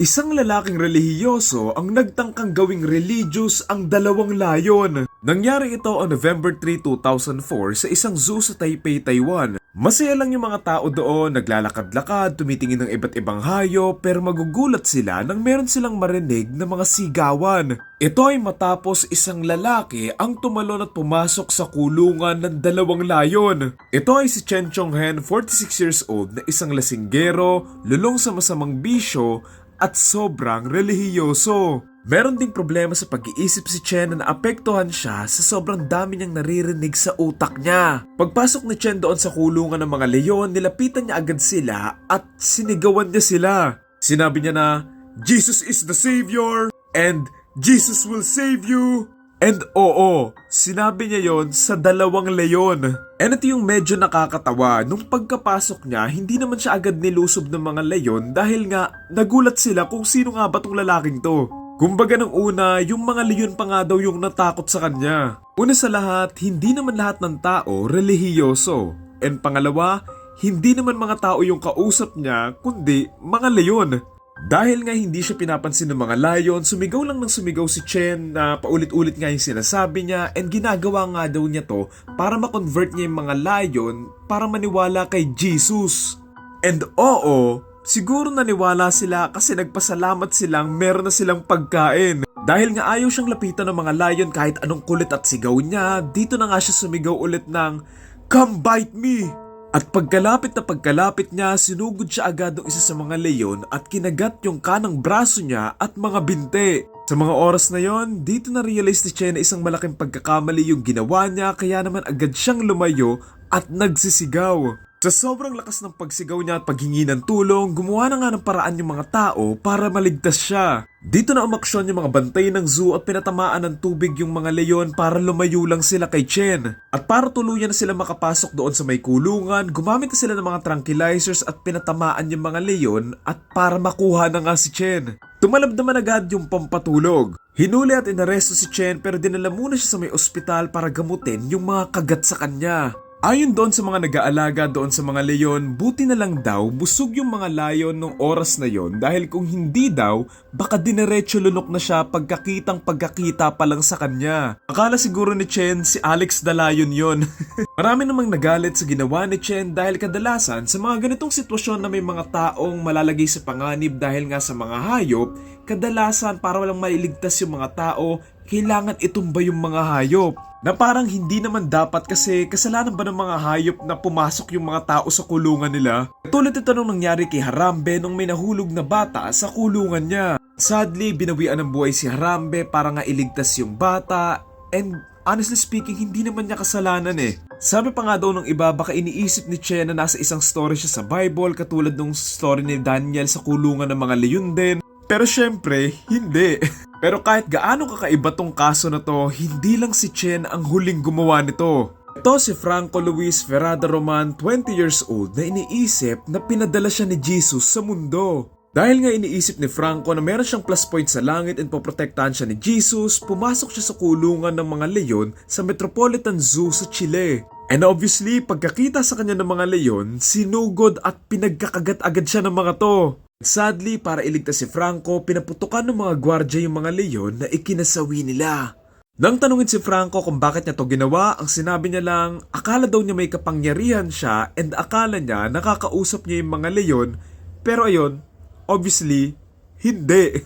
Isang lalaking relihiyoso ang nagtangkang gawing religious ang dalawang layon. Nangyari ito on November 3, 2004 sa isang zoo sa Taipei, Taiwan. Masaya lang yung mga tao doon, naglalakad-lakad, tumitingin ng iba't ibang hayo pero magugulat sila nang meron silang marinig na mga sigawan. Ito ay matapos isang lalaki ang tumalon at pumasok sa kulungan ng dalawang layon. Ito ay si Chen Chonghen, 46 years old na isang lasinggero, lulong sa masamang bisyo at sobrang relihiyoso. Meron ding problema sa pag-iisip si Chen na naapektuhan siya sa sobrang dami niyang naririnig sa utak niya. Pagpasok ni Chen doon sa kulungan ng mga leyon, nilapitan niya agad sila at sinigawan niya sila. Sinabi niya na, Jesus is the Savior and Jesus will save you. And oo, sinabi niya yon sa dalawang leyon. And ito yung medyo nakakatawa, nung pagkapasok niya, hindi naman siya agad nilusob ng mga leyon dahil nga nagulat sila kung sino nga ba tong lalaking to. Kumbaga nung una, yung mga leyon pa nga daw yung natakot sa kanya. Una sa lahat, hindi naman lahat ng tao relihiyoso. And pangalawa, hindi naman mga tao yung kausap niya, kundi mga leyon. Dahil nga hindi siya pinapansin ng mga layon, sumigaw lang ng sumigaw si Chen na paulit-ulit nga yung sinasabi niya and ginagawa nga daw niya to para makonvert niya yung mga layon para maniwala kay Jesus. And oo, siguro naniwala sila kasi nagpasalamat silang meron na silang pagkain. Dahil nga ayaw siyang lapitan ng mga layon kahit anong kulit at sigaw niya, dito na nga siya sumigaw ulit ng, Come bite me! At pagkalapit na pagkalapit niya, sinugod siya agad ng isa sa mga leyon at kinagat yung kanang braso niya at mga binte. Sa mga oras na yon, dito na realize ni Chen na isang malaking pagkakamali yung ginawa niya kaya naman agad siyang lumayo at nagsisigaw. Sa sobrang lakas ng pagsigaw niya at paghingi ng tulong, gumawa na nga ng paraan yung mga tao para maligtas siya. Dito na umaksyon yung mga bantay ng zoo at pinatamaan ng tubig yung mga leyon para lumayo lang sila kay Chen. At para tuluyan na sila makapasok doon sa may kulungan, gumamit na sila ng mga tranquilizers at pinatamaan yung mga leyon at para makuha na nga si Chen. Tumalab naman agad yung pampatulog. Hinuli at inaresto si Chen pero dinala muna siya sa may ospital para gamutin yung mga kagat sa kanya. Ayon doon sa mga nag-aalaga doon sa mga leyon, buti na lang daw busog yung mga layon nung oras na yon dahil kung hindi daw, baka dinerecho lunok na siya pagkakitang pagkakita pa lang sa kanya. Akala siguro ni Chen si Alex the Lion yon. Marami namang nagalit sa ginawa ni Chen dahil kadalasan sa mga ganitong sitwasyon na may mga taong malalagay sa panganib dahil nga sa mga hayop, kadalasan para walang mailigtas yung mga tao, kailangan itumba yung mga hayop. Na parang hindi naman dapat kasi kasalanan ba ng mga hayop na pumasok yung mga tao sa kulungan nila? Tulad ito nung nangyari kay Harambe nung may nahulog na bata sa kulungan niya. Sadly, binawian ng buhay si Harambe para nga iligtas yung bata and honestly speaking, hindi naman niya kasalanan eh. Sabi pa nga daw nung iba, baka iniisip ni Che na nasa isang story siya sa Bible katulad nung story ni Daniel sa kulungan ng mga leyon din. Pero syempre, hindi. Pero kahit gaano kakaiba tong kaso na to, hindi lang si Chen ang huling gumawa nito. Ito si Franco Luis Ferrada Roman, 20 years old, na iniisip na pinadala siya ni Jesus sa mundo. Dahil nga iniisip ni Franco na meron siyang plus point sa langit and poprotektahan siya ni Jesus, pumasok siya sa kulungan ng mga leyon sa Metropolitan Zoo sa Chile. And obviously, pagkakita sa kanya ng mga leyon, sinugod at pinagkakagat agad siya ng mga to. Sadly, para iligtas si Franco, pinaputukan ng mga gwardya yung mga leyon na ikinasawi nila. Nang tanungin si Franco kung bakit niya to ginawa, ang sinabi niya lang, akala daw niya may kapangyarihan siya and akala niya nakakausap niya yung mga leyon, pero ayon, obviously, hindi.